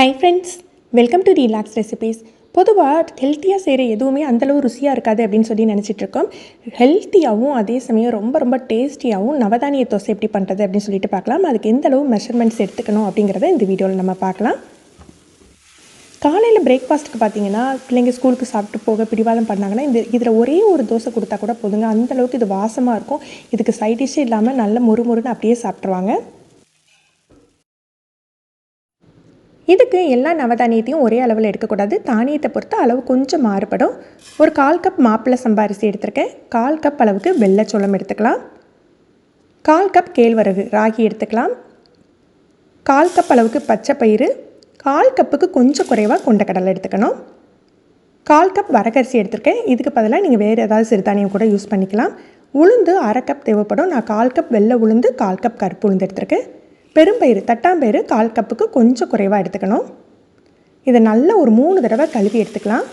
Hi friends welcome to relax recipes பொதுவாக ஹெல்த்தியாக செய்கிற எதுவுமே அந்தளவு ருசியாக இருக்காது அப்படின்னு சொல்லி நினச்சிட்ருக்கோம் ஹெல்த்தியாகவும் அதே சமயம் ரொம்ப ரொம்ப டேஸ்டியாகவும் நவதானிய தோசை எப்படி பண்ணுறது அப்படின்னு சொல்லிட்டு பார்க்கலாம். அதுக்கு எந்த அளவு மெஷர்மெண்ட்ஸ் எடுத்துக்கணும் அப்படிங்கிறத இந்த வீடியோவில் நம்ம பார்க்கலாம். காலையில் பிரேக்ஃபாஸ்ட்டுக்கு பார்த்தீங்கன்னா பிள்ளைங்க ஸ்கூலுக்கு சாப்பிட்டு போக பிடிவாதம் பண்ணாங்கன்னா இந்த இதில் ஒரே ஒரு தோசை கொடுத்தா கூட போதுங்க. அந்த அளவுக்கு இது வாசமாக இருக்கும். இதுக்கு சைட் டிஷ்ஷே இல்லாமல் நல்ல முறுமுறுன்னு அப்படியே சாப்பிட்ருவாங்க இதுக்கு எல்லா நவதானியத்தையும் ஒரே அளவில் எடுக்கக்கூடாது. தானியத்தை பொறுத்து அளவு கொஞ்சம் மாறுபடும். ஒரு கால் கப் மாப்பிள்ளை சம்பா அரிசி எடுத்திருக்கேன். கால் கப் அளவுக்கு வெள்ளைச்சோளம் எடுத்துக்கலாம். கால் கப் கேழ்வரகு ராகி எடுத்துக்கலாம். கால் கப் அளவுக்கு பச்சை பயிறு. கால் கப்புக்கு கொஞ்சம் குறைவாக கொண்டக்கடலை எடுத்துக்கணும். கால் கப் வரகரிசி எடுத்திருக்கேன். இதுக்கு பதிலாக நீங்கள் வேறு ஏதாவது சிறுதானியம் கூட யூஸ் பண்ணிக்கலாம். உளுந்து அரை கப் தேவைப்படும். நான் கால் கப் வெள்ளை உளுந்து கால் கப் கருப்பு உளுந்து எடுத்திருக்கேன். பெரும்பயிறு தட்டாம்பயிறு கால் கப்புக்கு கொஞ்சம் குறைவாக எடுத்துக்கணும். இதை நல்லா ஒரு மூணு தடவை கழுவி எடுத்துக்கலாம்.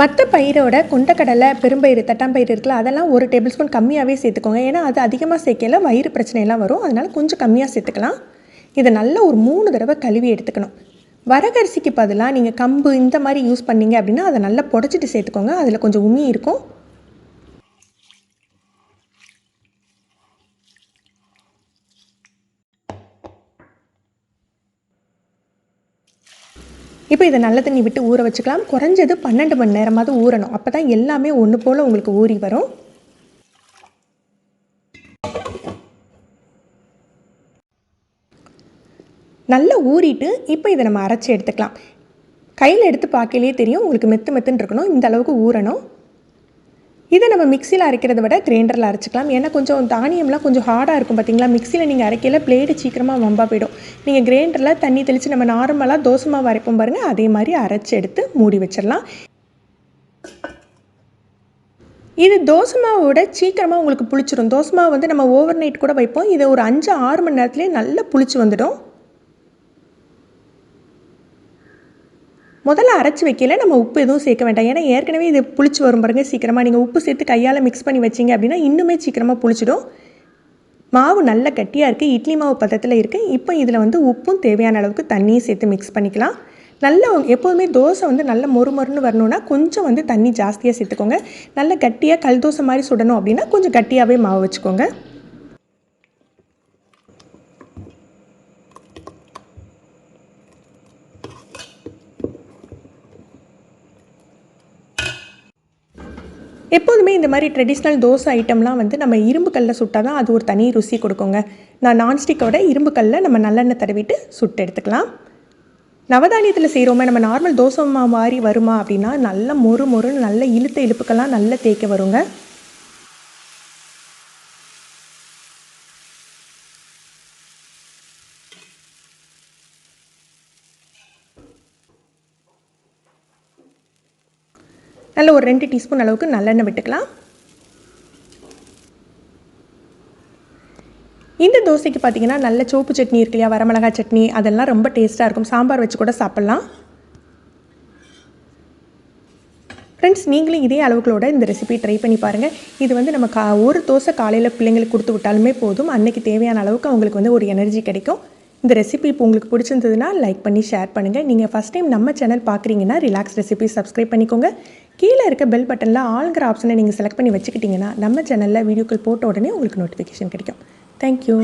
மற்ற பயிரோட கொண்டக்கடலை பெரும்பயிறு தட்டாம்பயிறு இருக்குல்ல அதெல்லாம் ஒரு டேபிள் ஸ்பூன் கம்மியாகவே சேர்த்துக்கோங்க. ஏன்னா அது அதிகமாக சேர்க்கல வயிறு பிரச்சனையெல்லாம் வரும். அதனால் கொஞ்சம் கம்மியாக சேர்த்துக்கலாம். இதை நல்லா ஒரு மூணு தடவை கழுவி எடுத்துக்கணும். வரகரிசிக்கு பதிலாக நீங்கள் கம்பு இந்த மாதிரி யூஸ் பண்ணீங்க அப்படின்னா அதை நல்லா புடச்சிட்டு சேர்த்துக்கோங்க. அதில் கொஞ்சம் உமி இருக்கும். இப்போ இதை நல்ல தண்ணி விட்டு ஊற வச்சுக்கலாம். குறைஞ்சது பன்னெண்டு மணி நேரமாவது ஊறணும். அப்போ தான் எல்லாமே ஒன்று போல் உங்களுக்கு ஊறி வரும். நல்லா ஊறிட்டு இப்போ இதை நம்ம அரைச்சி எடுத்துக்கலாம். கையில் எடுத்து பார்க்கலையே தெரியும். உங்களுக்கு மெத்து மெத்துன்னு இருக்கணும். இந்த அளவுக்கு ஊறணும். இதை நம்ம மிக்சியில் அரைக்கிறத விட கிரைண்டரில் அரைச்சிக்கலாம். ஏன்னா கொஞ்சம் தானியம்லாம் கொஞ்சம் ஹார்டாக இருக்கும் பார்த்தீங்களா மிக்சியில் நீங்கள் அரைக்கல பிளேடு சீக்கிரமாக வம்பா போயிடும். நீங்கள் கிரைண்டரில் தண்ணி தெளித்து நம்ம நார்மலாக தோசை மாவு அரைப்போம் பாருங்கள் அதே மாதிரி அரைச்சி எடுத்து மூடி வச்சிடலாம். இது தோசை மாவோட சீக்கிரமாக உங்களுக்கு புளிச்சிடும் தோசை மாவு வந்து நம்ம ஓவர் நைட் கூட வைப்போம். இதை ஒரு அஞ்சு ஆறு மணி நேரத்துலேயே நல்லா புளிச்சு வந்துடும். முதல்ல அரைச்சி வைக்கல நம்ம உப்பு எதுவும் சேர்க்க வேண்டாம். ஏன்னா ஏற்கனவே இது புளிச்சு வரும் பாருங்க சீக்கிரமாக நீங்கள் உப்பு சேர்த்து கையால் மிக்ஸ் பண்ணி வச்சிங்க அப்படின்னா இன்னுமே சீக்கிரமாக புளிச்சிடும். மாவு நல்ல கட்டியாக இருக்குது இட்லி மாவு பதத்தில் இருக்குது இப்போ இதில் வந்து உப்பும் தேவையான அளவுக்கு தண்ணியும் சேர்த்து மிக்ஸ் பண்ணிக்கலாம். நல்ல எப்போதுமே தோசை வந்து நல்ல மொறு மொறுன்னு வரணும்னா கொஞ்சம் வந்து தண்ணி ஜாஸ்தியாக சேர்த்துக்கோங்க. நல்ல கட்டியாக கல் தோசை மாதிரி சுடணும் அப்படின்னா கொஞ்சம் கட்டியாகவே மாவு வச்சுக்கோங்க. எப்போதுமே இந்த மாதிரி ட்ரெடிஷ்னல் தோசை ஐட்டம்லாம் வந்து நம்ம இரும்பு கல்லில் சுட்டால் தான் அது ஒரு தனி ருசி கொடுக்குங்க. நான் நான்ஸ்டிக்கோட இரும்பு கல்லில் நம்ம நல்லெண்ணெய் தடவிட்டு சுட்டு எடுத்துக்கலாம். நவதானியத்தில் செய்கிறோமே நம்ம நார்மல் தோசை மாவு மாதிரி வருமா அப்படின்னா நல்ல மொறு மொறுன்னு நல்ல இழுத்த இழுப்புக்கெல்லாம் நல்ல தேய்க்க வருங்க. நல்ல ஒரு ரெண்டு டீஸ்பூன் அளவுக்கு நல்லெண்ணெய் விட்டுக்கலாம். இந்த தோசைக்கு பார்த்தீங்கன்னா நல்ல சோப்பு சட்னி இருக்கு இல்லையா? வரமிளகா சட்னி அதெல்லாம் ரொம்ப டேஸ்ட்டாக இருக்கும். சாம்பார் வச்சு கூட சாப்பிட்லாம். ஃப்ரெண்ட்ஸ் நீங்களும் இதே அளவுகளோட இந்த ரெசிபி ட்ரை பண்ணி பாருங்கள் இது வந்து நம்ம கா ஒரு தோசை காலையில் பிள்ளைங்களுக்கு கொடுத்து விட்டாலுமே போதும். அன்னைக்கு தேவையான அளவுக்கு அவங்களுக்கு வந்து ஒரு எனர்ஜி கிடைக்கும். இந்த ரெசிபி இப்போ உங்களுக்கு பிடிச்சிருந்ததுன்னா லைக் பண்ணி ஷேர் பண்ணுங்கள் நீங்கள் ஃபஸ்ட் டைம் நம்ம சேனல் பார்க்குறீங்கன்னா ரிலாக்ஸ் ரெசிபி சப்ஸ்கிரைப் பண்ணிக்கோங்க. கீழே இருக்க பெல் பட்டனில் ஆளுங்கிற ஆப்ஷனை நீங்கள் செலக்ட் பண்ணி வச்சுக்கிட்டிங்கன்னா நம்ம சேனலில் வீடியோக்கள் போட்ட உடனே உங்களுக்கு நோட்டிஃபிகேஷன் கிடைக்கும். தேங்க்யூ